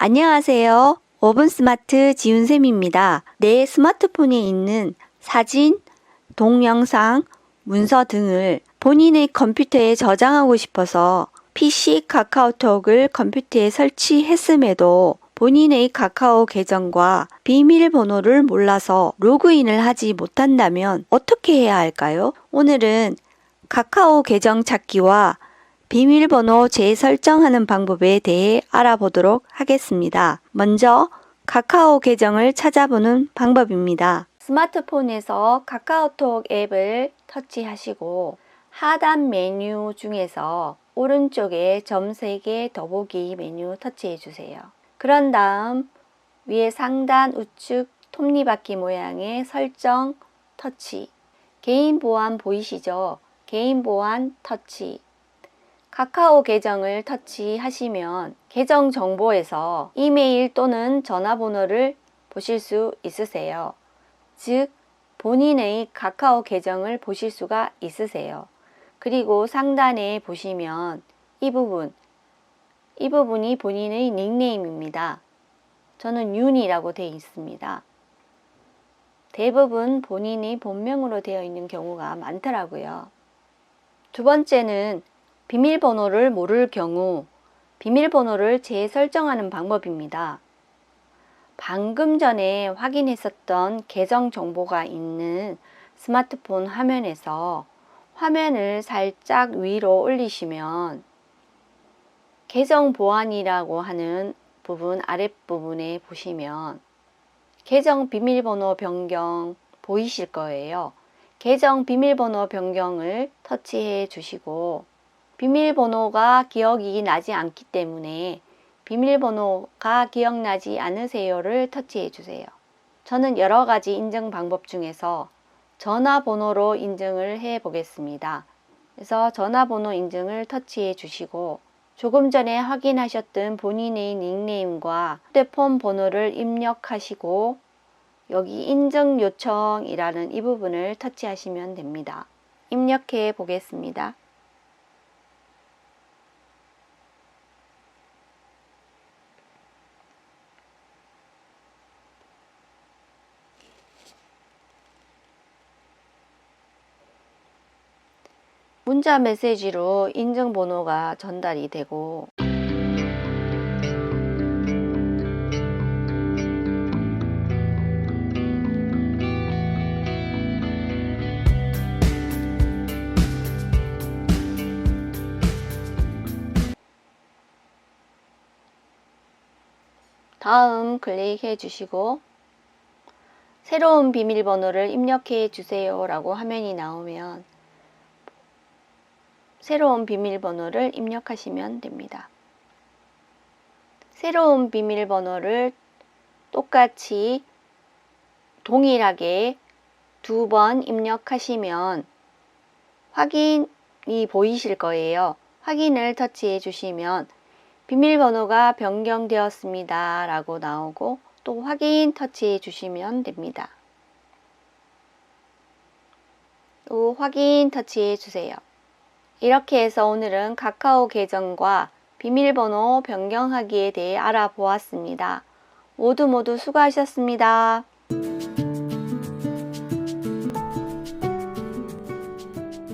안녕하세요. 오븐 스마트 지훈쌤입니다. 내 스마트폰에 있는 사진, 동영상, 문서 등을 본인의 컴퓨터에 저장하고 싶어서 PC 카카오톡을 컴퓨터에 설치했음에도 본인의 카카오 계정과 비밀번호를 몰라서 로그인을 하지 못한다면 어떻게 해야 할까요? 오늘은 카카오 계정 찾기와 비밀번호 재설정하는 방법에 대해 알아보도록 하겠습니다. 먼저 카카오 계정을 찾아보는 방법입니다. 스마트폰에서 카카오톡 앱을 터치하시고 하단 메뉴 중에서 오른쪽에 점 3개 더보기 메뉴 터치해 주세요. 그런 다음 위에 상단 우측 톱니바퀴 모양의 설정 터치 개인 보안 보이시죠? 개인 보안 터치 카카오 계정을 터치하시면 계정 정보에서 이메일 또는 전화번호를 보실 수 있으세요. 즉, 본인의 카카오 계정을 보실 수가 있으세요. 그리고 상단에 보시면 이 부분, 이 부분이 본인의 닉네임입니다. 저는 윤이라고 되어 있습니다. 대부분 본인이 본명으로 되어 있는 경우가 많더라고요. 두 번째는 비밀번호를 모를 경우 비밀번호를 재설정하는 방법입니다. 방금 전에 확인했었던 계정 정보가 있는 스마트폰 화면에서 화면을 살짝 위로 올리시면 계정 보안이라고 하는 부분 아랫부분에 보시면 계정 비밀번호 변경 보이실 거예요. 계정 비밀번호 변경을 터치해 주시고 비밀번호가 기억이 나지 않기 때문에 비밀번호가 기억나지 않으세요를 터치해 주세요. 저는 여러 가지 인증 방법 중에서 전화번호로 인증을 해 보겠습니다. 그래서 전화번호 인증을 터치해 주시고 조금 전에 확인하셨던 본인의 닉네임과 휴대폰 번호를 입력하시고 여기 인증 요청이라는 이 부분을 터치하시면 됩니다. 입력해 보겠습니다. 문자 메시지로 인증번호가 전달이 되고. 다음 클릭해 주시고 새로운 비밀번호를 입력해 주세요 라고 화면이 나오면 새로운 비밀번호를 입력하시면 됩니다. 새로운 비밀번호를 똑같이 동일하게 두 번 입력하시면 확인이 보이실 거예요. 확인을 터치해 주시면 비밀번호가 변경되었습니다. 라고 나오고 또 확인 터치해 주시면 됩니다. 또 확인 터치해 주세요. 이렇게 해서 오늘은 카카오 계정과 비밀번호 변경하기에 대해 알아보았습니다. 모두 모두 수고하셨습니다.